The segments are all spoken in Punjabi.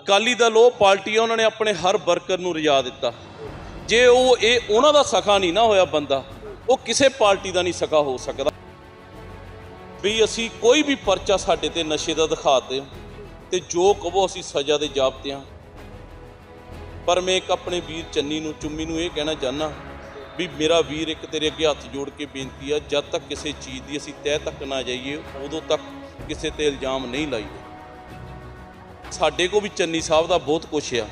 ਅਕਾਲੀ ਦਲ, ਉਹ ਪਾਰਟੀ ਆ ਉਹਨਾਂ ਨੇ ਆਪਣੇ ਹਰ ਵਰਕਰ ਨੂੰ ਰਜਾ ਦਿੱਤਾ। ਜੇ ਉਹ ਇਹ, ਉਹਨਾਂ ਦਾ ਸਖਾ ਨਹੀਂ ਨਾ ਹੋਇਆ ਬੰਦਾ, ਉਹ ਕਿਸੇ ਪਾਰਟੀ ਦਾ ਨਹੀਂ ਸਖਾ ਹੋ ਸਕਦਾ। ਵੀ ਅਸੀਂ ਕੋਈ ਵੀ ਪਰਚਾ ਸਾਡੇ ਤੇ ਨਸ਼ੇ ਦਾ ਦਿਖਾਤੇ ਤੇ ਜੋ ਕਹੋ ਅਸੀਂ ਸਜ਼ਾ ਦੇ ਜਾਬਤੇ ਹਾਂ। ਪਰ ਮੈਂ ਇੱਕ ਆਪਣੇ ਵੀਰ ਚੰਨੀ ਨੂੰ, ਚੁੰਮੀ ਨੂੰ ਇਹ ਕਹਿਣਾ ਚਾਹਨਾ ਵੀ ਮੇਰਾ ਵੀਰ ਇੱਕ ਤੇਰੇ ਅੱਗੇ ਹੱਥ ਜੋੜ ਕੇ ਬੇਨਤੀ ਆ, ਜਦ ਤੱਕ ਕਿਸੇ ਚੀਜ਼ ਦੀ ਅਸੀਂ ਤਹਿ ਤੱਕ ਨਾ ਜਾਈਏ, ਉਦੋਂ ਤੱਕ ਕਿਸੇ ਤੇ ਇਲਜ਼ਾਮ ਨਹੀਂ ਲਾਈਏ ਸਾਡੇ ਕੋ ਵੀ ਚੰਨੀ ਸਾਹਿਬ ਦਾ ਬਹੁਤ ਕੁਛ ਆ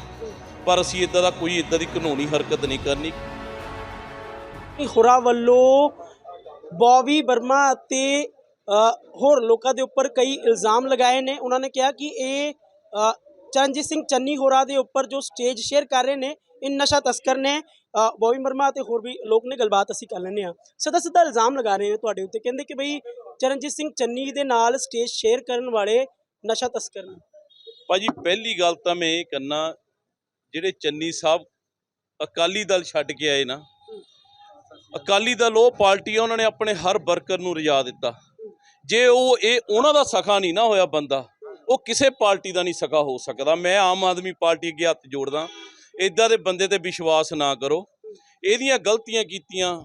ਪਰ ਅਸੀਂ ਇਦਾਂ ਦਾ ਕੋਈ ਇਦਾਂ ਦੀ ਕਾਨੂੰਨੀ ਹਰਕਤ ਨਹੀਂ ਕਰਨੀ। ਹੋਰਾਂ ਵੱਲੋਂ ਬੌਬੀ ਵਰਮਾ ਅਤੇ ਹੋਰ ਲੋਕਾਂ ਦੇ ਉੱਪਰ ਕਈ ਇਲਜ਼ਾਮ ਲਗਾਏ ਨੇ। ਉਹਨਾਂ ਨੇ ਕਿਹਾ ਕਿ ਇਹ ਚਰਨਜੀਤ ਸਿੰਘ ਚੰਨੀ ਹੋਰਾਂ ਦੇ ਉੱਪਰ ਜੋ ਸਟੇਜ ਸ਼ੇਅਰ ਕਰ ਰਹੇ ਨੇ ਇਹ ਨਸ਼ਾ ਤਸਕਰ ਨੇ। ਅ, ਬੌਬੀ ਵਰਮਾ ਅਤੇ ਹੋਰ ਵੀ ਲੋਕ ਨੇ ਗੱਲਬਾਤ ਅਸੀਂ ਕਰ ਲੈਂਦੇ ਆ ਸਿੱਧਾ ਸਿੱਧਾ ਇਲਜ਼ਾਮ ਲਗਾ ਰਹੇ ਨੇ ਤੁਹਾਡੇ ਉੱਤੇ। ਕਹਿੰਦੇ ਕਿ ਬਈ ਚਰਨਜੀਤ ਸਿੰਘ ਚੰਨੀ ਦੇ ਨਾਲ ਸਟੇਜ ਸ਼ੇਅਰ ਕਰਨ ਵਾਲੇ ਨਸ਼ਾ ਤਸਕਰ ਨੇ। ਭਾਜੀ, ਪਹਿਲੀ ਗੱਲ ਤਾਂ ਮੈਂ ਇਹ ਕਰਨਾ ਜਿਹੜੇ ਚੰਨੀ ਸਾਹਿਬ ਅਕਾਲੀ ਦਲ ਛੱਡ ਕੇ ਆਏ ਨਾ, ਅਕਾਲੀ ਦਲ ਉਹ ਪਾਰਟੀ ਆ ਉਹਨਾਂ ਨੇ ਆਪਣੇ ਹਰ ਵਰਕਰ ਨੂੰ ਰਜਾ ਦਿੱਤਾ। ਜੇ ਉਹ ਇਹ, ਉਹਨਾਂ ਦਾ ਸਖਾ ਨਹੀਂ ਨਾ ਹੋਇਆ ਬੰਦਾ, ਉਹ ਕਿਸੇ ਪਾਰਟੀ ਦਾ ਨਹੀਂ ਸਖਾ ਹੋ ਸਕਦਾ। ਮੈਂ ਆਮ ਆਦਮੀ ਪਾਰਟੀ ਅੱਗੇ ਹੱਥ ਜੋੜਦਾ ਇਦਾਂ ਦੇ ਬੰਦੇ ਤੇ ਵਿਸ਼ਵਾਸ ਨਾ ਕਰੋ। ਇਹਦੀਆਂ ਗਲਤੀਆਂ ਕੀਤੀਆਂ,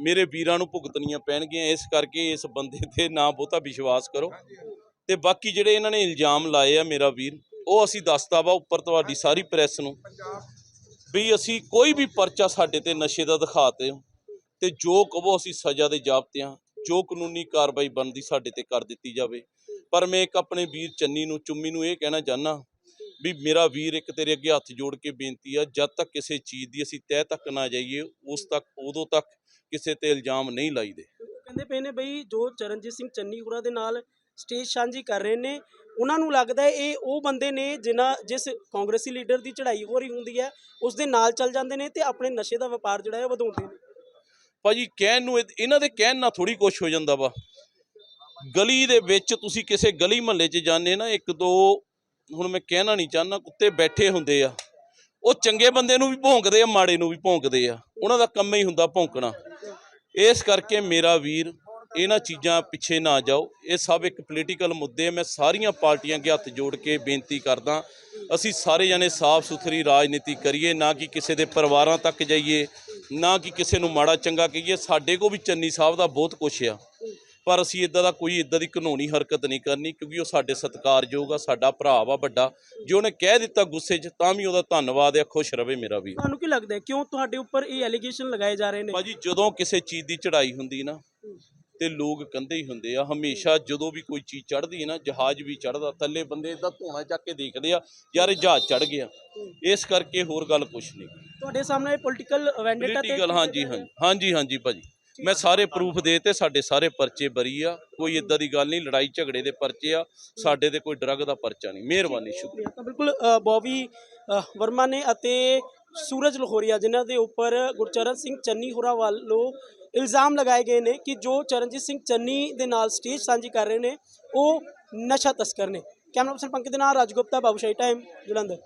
ਮੇਰੇ ਵੀਰਾਂ ਨੂੰ ਭੁਗਤਣੀਆਂ ਪੈਣਗੀਆਂ, ਇਸ ਕਰਕੇ ਇਸ ਬੰਦੇ ਤੇ ਨਾ ਬਹੁਤਾ ਵਿਸ਼ਵਾਸ ਕਰੋ। ਤੇ ਬਾਕੀ ਜਿਹੜੇ ਇਹਨਾਂ ਨੇ ਇਲਜ਼ਾਮ ਲਾਏ ਆ ਮੇਰਾ ਵੀਰ, ਉਹ ਅਸੀਂ ਦੱਸਤਾ ਵਾ ਉੱਪਰ ਤੁਹਾਡੀ ਸਾਰੀ ਪ੍ਰੈਸ ਨੂੰ ਵੀ ਅਸੀਂ ਕੋਈ ਵੀ ਪਰਚਾ ਸਾਡੇ ਤੇ ਨਸ਼ੇ ਦਾ ਦਿਖਾਤੇ ਤੇ ਜੋ ਕਹੋ ਅਸੀਂ ਸਜ਼ਾ ਦੇ ਜਾਬਤੇ ਹਾਂ, ਜੋ ਕਾਨੂੰਨੀ ਕਾਰਵਾਈ ਬਣਦੀ ਸਾਡੇ ਤੇ ਕਰ ਦਿੱਤੀ ਜਾਵੇ। ਪਰ ਮੈਂ ਇੱਕ ਆਪਣੇ ਵੀਰ ਚੰਨੀ ਨੂੰ, ਚੁੰਮੀ ਨੂੰ ਇਹ ਕਹਿਣਾ ਚਾਹਨਾ ਵੀ ਮੇਰਾ ਵੀਰ ਇੱਕ ਤੇਰੇ ਅੱਗੇ ਹੱਥ ਜੋੜ ਕੇ ਬੇਨਤੀ ਆ, ਜਦ ਤੱਕ ਕਿਸੇ ਚੀਜ਼ ਦੀ ਅਸੀਂ ਤਹਿ ਤੱਕ ਨਾ ਜਾਈਏ, ਉਸ ਤੱਕ, ਉਦੋਂ ਤੱਕ ਕਿਸੇ ਤੇ ਇਲਜ਼ਾਮ ਨਹੀਂ ਲਾਈਦੇ। ਕਹਿੰਦੇ ਪਏ ਨੇ ਬਈ ਜੋ ਚਰਨਜੀਤ ਸਿੰਘ ਚੰਨੀ ਹੋਰਾਂ ਦੇ ਨਾਲ ਸਟੇਜ ਸਾਂਝੀ ਕਰ ਰਹੇ ਨੇ। ਉਹਨਾਂ ਨੂੰ ਲੱਗਦਾ ਹੈ ਇਹ ਉਹ ਬੰਦੇ ਨੇ ਜਿਨ੍ਹਾਂ, ਜਿਸ ਕਾਂਗਰਸੀ ਲੀਡਰ ਦੀ ਚੜ੍ਹਾਈ ਹੋ ਰਹੀ ਹੁੰਦੀ ਹੈ, ਉਸ ਦੇ ਨਾਲ ਚੱਲ ਜਾਂਦੇ ਨੇ ਤੇ ਆਪਣੇ ਨਸ਼ੇ ਦਾ ਵਪਾਰ ਜਿਹੜਾ ਹੈ ਵਧਾਉਂਦੇ ਨੇ। ਭਾਜੀ, ਕਹਿਣ ਨੂੰ ਇਹ- ਇਹਨਾਂ ਦੇ ਕਹਿਣ ਨਾਲ ਥੋੜੀ ਕੁਛ ਹੋ ਜਾਂਦਾ ਵਾ। ਗਲੀ ਦੇ ਵਿੱਚ ਤੁਸੀਂ ਕਿਸੇ ਗਲੀ ਮਹੱਲੇ 'ਚ ਜਾਂਦੇ ਨਾ, ਇੱਕ ਦੋ, ਹੁਣ ਮੈਂ ਕਹਿਣਾ ਨਹੀਂ ਚਾਹੁੰਦਾ, ਕੁੱਤੇ ਬੈਠੇ ਹੁੰਦੇ ਆ। ਉਹ ਚੰਗੇ ਬੰਦੇ ਨੂੰ ਵੀ ਭੌਂਕਦੇ ਆ, ਮਾੜੇ ਨੂੰ ਵੀ ਭੌਂਕਦੇ ਆ। ਉਹਨਾਂ ਦਾ ਕੰਮ ਹੀ ਹੁੰਦਾ ਭੌਂਕਣਾ। ਇਸ ਕਰਕੇ ਮੇਰਾ ਵੀਰ ਇਹਨਾਂ ਚੀਜ਼ਾਂ ਪਿੱਛੇ ਨਾ ਜਾਓ। ਇਹ ਸਭ ਇੱਕ ਪੋਲੀਟੀਕਲ ਮੁੱਦੇ। ਮੈਂ ਸਾਰੀਆਂ ਪਾਰਟੀਆਂ ਅੱਗੇ ਹੱਥ ਜੋੜ ਕੇ ਬੇਨਤੀ ਕਰਦਾ। ਅਸੀਂ ਸਾਰੇ ਜਣੇ ਸਾਫ਼ ਸੁਥਰੀ ਰਾਜਨੀਤੀ ਕਰੀਏ। ਨਾ ਕਿ ਕਿਸੇ ਦੇ ਪਰਿਵਾਰਾਂ ਤੱਕ ਜਾਈਏ। ਨਾ ਕਿ ਕਿਸੇ ਨੂੰ ਮਾੜਾ ਚੰਗਾ ਕਹੀਏ। ਸਾਡੇ ਕੋ ਵੀ ਚੰਨੀ ਸਾਹਿਬ ਦਾ ਬਹੁਤ ਕੁਛ ਆ। ਪਰ ਅਸੀਂ ਇਦਾਂ ਦਾ ਕੋਈ ਇਦਾਂ ਦੀ ਕਾਨੂੰਨੀ ਹਰਕਤ ਨਹੀਂ ਕਰਨੀ ਕਿਉਂਕਿ ਉਹ ਸਾਡੇ ਸਤਿਕਾਰਯੋਗ ਆ ਸਾਡਾ ਭਰਾ ਵਾ ਵੱਡਾ। ਜੇ ਉਹਨੇ ਕਹਿ ਦਿੱਤਾ ਗੁੱਸੇ 'ਚ ਤਾਂ ਵੀ ਉਹਦਾ ਧੰਨਵਾਦ ਆ। ਖੁਸ਼ ਰਵੇ ਮੇਰਾ ਵੀ ਤੁਹਾਨੂੰ ਕੀ ਲੱਗਦਾ ਕਿਉਂ ਤੁਹਾਡੇ ਉੱਪਰ ਇਹ ਐਲੀਗੇਸ਼ਨ ਲਗਾਏ ਜਾ ਰਹੇ ਨੇ? ਭਾਜੀ ਜਦੋਂ ਕਿਸੇ ਚੀਜ਼ ਦੀ ਚੜ੍ਹਾਈ ਹੁੰਦੀ ਨਾ ਤੇ ਲੋਕ ਕੰਦੇ ਹੀ ਹੁੰਦੇ ਆ ਹਮੇਸ਼ਾ ਜਦੋਂ ਵੀ ਕੋਈ ਚੀਜ਼ ਚੜ੍ਹਦੀ ਹੈ ਨਾ ਜਹਾਜ਼ ਵੀ ਚੜ੍ਹਦਾ ਥੱਲੇ ਬੰਦੇ ਇਦਾਂ ਧੋਣਾ ਚੱਕ ਕੇ ਦੇਖਦੇ ਆ ਯਾਰ ਇਹ ਜਹਾਜ਼ ਚੜ੍ਹ ਗਿਆ। ਇਸ ਕਰਕੇ ਹੋਰ ਗੱਲ ਕੁਛ ਨਹੀਂ। ਤੁਹਾਡੇ ਸਾਹਮਣੇ ਪੋਲੀਟੀਕਲ ਵੈਂਡੇਟਾ ਤੇ ਪੋਲੀਟੀਕਲ ਹਾਂਜੀ ਹਾਂਜੀ ਹਾਂਜੀ ਹਾਂਜੀ ਭਾਜੀ। ਮੈਂ ਸਾਰੇ ਪ੍ਰੂਫ ਦੇਤੇ ਸਾਡੇ ਸਾਰੇ ਪਰਚੇ ਬਰੀ ਆ ਕੋਈ ਇਦਾਂ ਦੀ ਗੱਲ ਨਹੀਂ ਲੜਾਈ ਝਗੜੇ ਦੇ ਪਰਚੇ ਆ ਸਾਡੇ ਤੇ ਕੋਈ ਡਰਗ ਦਾ ਪਰਚਾ ਨਹੀਂ ਮਿਹਰਬਾਨੀ ਸ਼ੁਕਰੀਆ। ਤਾਂ ਬਿਲਕੁਲ ਅ, ਬੌਬੀ ਅ, ਵਰਮਾ ਨੇ ਅਤੇ ਸੂਰਜ ਲਹੋਰੀਆ, ਜਿਨ੍ਹਾਂ ਦੇ ਉੱਪਰ ਗੁਰਚਰਨ ਸਿੰਘ ਚੰਨੀ ਹੋਰਾਂ ਵੱਲੋਂ ਇਲਜ਼ਾਮ ਲਗਾਏ ਗਏ ਨੇ ਕਿ ਜੋ ਚਰਨਜੀਤ ਸਿੰਘ ਚੰਨੀ ਦੇ ਨਾਲ ਸਟੇਜ ਸਾਂਝੀ ਕਰ ਰਹੇ ਨੇ, ਉਹ ਨਸ਼ਾ ਤਸਕਰ ਨੇ। ਕੈਮਰਾ ਪਰਸਨ ਪੰਕਜ ਦੇ ਨਾਲ ਰਾਜ ਗੁਪਤਾ ਬਾਬੂਸ਼ਾਹੀ ਟਾਈਮ ਜਲੰਧਰ।